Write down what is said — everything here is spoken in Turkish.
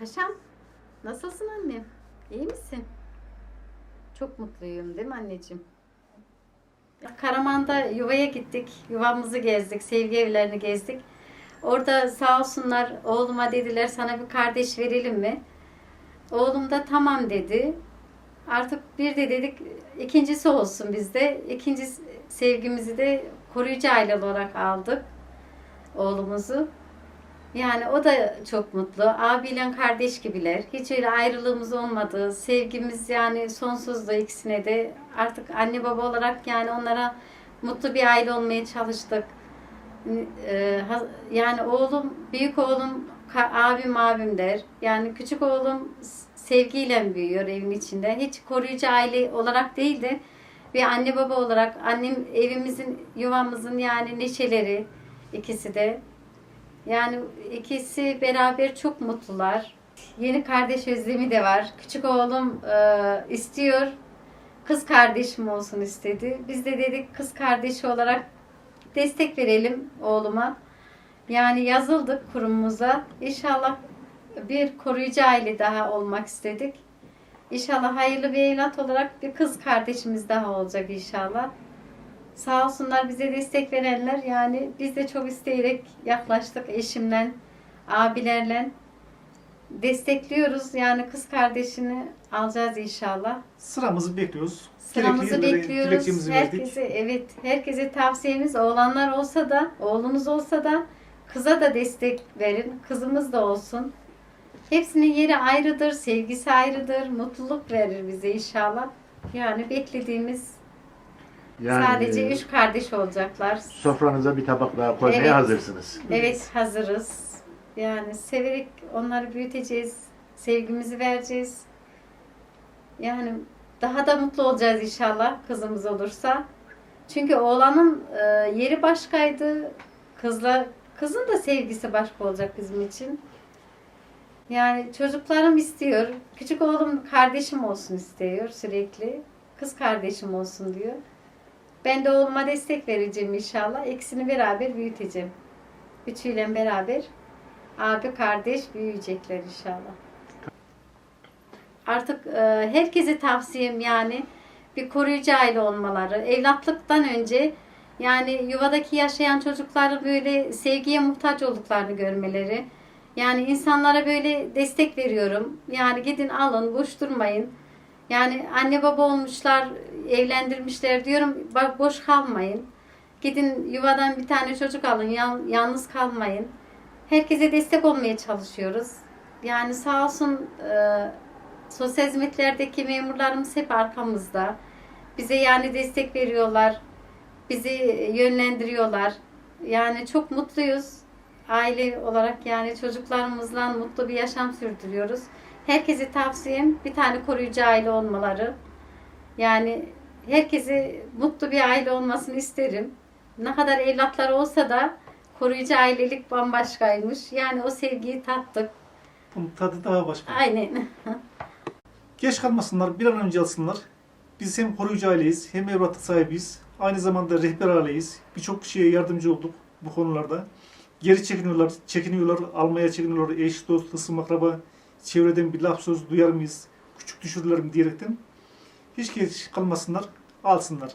Paşam, nasılsın annem? İyi misin? Çok mutluyum değil mi anneciğim? Karaman'da yuvaya gittik. Yuvamızı gezdik. Sevgi evlerini gezdik. Orada sağ olsunlar oğluma dediler sana bir kardeş verelim mi? Oğlum da tamam dedi. Artık bir de dedik ikincisi olsun bizde. İkinci sevgimizi de koruyucu aile olarak aldık oğlumuzu. Yani o da çok mutlu. Abiyle kardeş gibiler. Hiç öyle ayrılığımız olmadı. Sevgimiz yani sonsuzdu ikisine de. Artık anne baba olarak yani onlara mutlu bir aile olmaya çalıştık. Ee, Yani oğlum, büyük oğlum abim abim der. Yani küçük oğlum sevgiyle büyüyor evin içinde. Hiç koruyucu aile olarak değil de bir anne baba olarak annem evimizin, yuvamızın yani neşeleri ikisi de. Yani ikisi beraber çok mutlular. Yeni kardeş özlemi de var. Küçük oğlum e, istiyor. Kız kardeşim olsun istedi. Biz de dedik kız kardeşi olarak destek verelim oğluma. Yani yazıldık kurumumuza. İnşallah bir koruyucu aile daha olmak istedik. İnşallah hayırlı bir evlat olarak bir kız kardeşimiz daha olacak inşallah. Sağ olsunlar bize destek verenler. Yani biz de çok isteyerek yaklaştık eşimle, abilerle. Destekliyoruz. Yani kız kardeşini alacağız inşallah. Sıramızı bekliyoruz. Sıramızı Gerekli yerlere bekliyoruz. dilekçemizi verdik. Herkese evet, herkese tavsiyemiz oğlanlar olsa da, oğlunuz olsa da kıza da destek verin. Kızımız da olsun. Hepsinin yeri ayrıdır, sevgisi ayrıdır, mutluluk verir bize inşallah. Yani beklediğimiz Yani sadece e, üç kardeş olacaklar. sofranıza bir tabak daha koymaya Evet. hazırsınız. Evet hazırız. Yani severek onları büyüteceğiz. Sevgimizi vereceğiz. Yani daha da mutlu olacağız inşallah kızımız olursa. Çünkü oğlanın e, yeri başkaydı. Kızla kızın da sevgisi başka olacak bizim için. Yani çocuklarım istiyor. Küçük oğlum kardeşim olsun istiyor sürekli. Kız kardeşim olsun diyor. Ben de oğluma destek vereceğim inşallah. İkisini beraber büyüteceğim. Üçüyle beraber abi kardeş büyüyecekler inşallah. Artık e, herkese tavsiyem yani bir koruyucu aile olmaları. Evlatlıktan önce yani yuvadaki yaşayan çocukların böyle sevgiye muhtaç olduklarını görmeleri. Yani insanlara böyle destek veriyorum. Yani gidin alın, boş durmayın. Yani anne baba olmuşlar, evlendirmişler diyorum. Bak boş kalmayın. Gidin yuvadan bir tane çocuk alın, yalnız kalmayın. Herkese destek olmaya çalışıyoruz. Yani sağ olsun e, sosyal hizmetlerdeki memurlarımız hep arkamızda. Bize yani destek veriyorlar. Bizi yönlendiriyorlar. Yani çok mutluyuz. Aile olarak yani çocuklarımızla mutlu bir yaşam sürdürüyoruz. Herkese tavsiyem bir tane koruyucu aile olmaları. Yani herkese mutlu bir aile olmasını isterim. Ne kadar evlatlar olsa da koruyucu ailelik bambaşkaymış. Yani o sevgiyi tattık. Bunun tadı daha başka. Aynen. Geç kalmasınlar, bir an önce alsınlar. Biz hem koruyucu aileyiz, hem evlat sahibiyiz. Aynı zamanda rehber aileyiz. Birçok kişiye yardımcı olduk bu konularda. Geri çekiniyorlar, çekiniyorlar, almaya çekiniyorlar. Eş, dost, hısım, akraba, çevreden bir laf söz duyar mıyız? Küçük düşürürler mi diyerekten. Hiç geç kalmasınlar, alsınlar.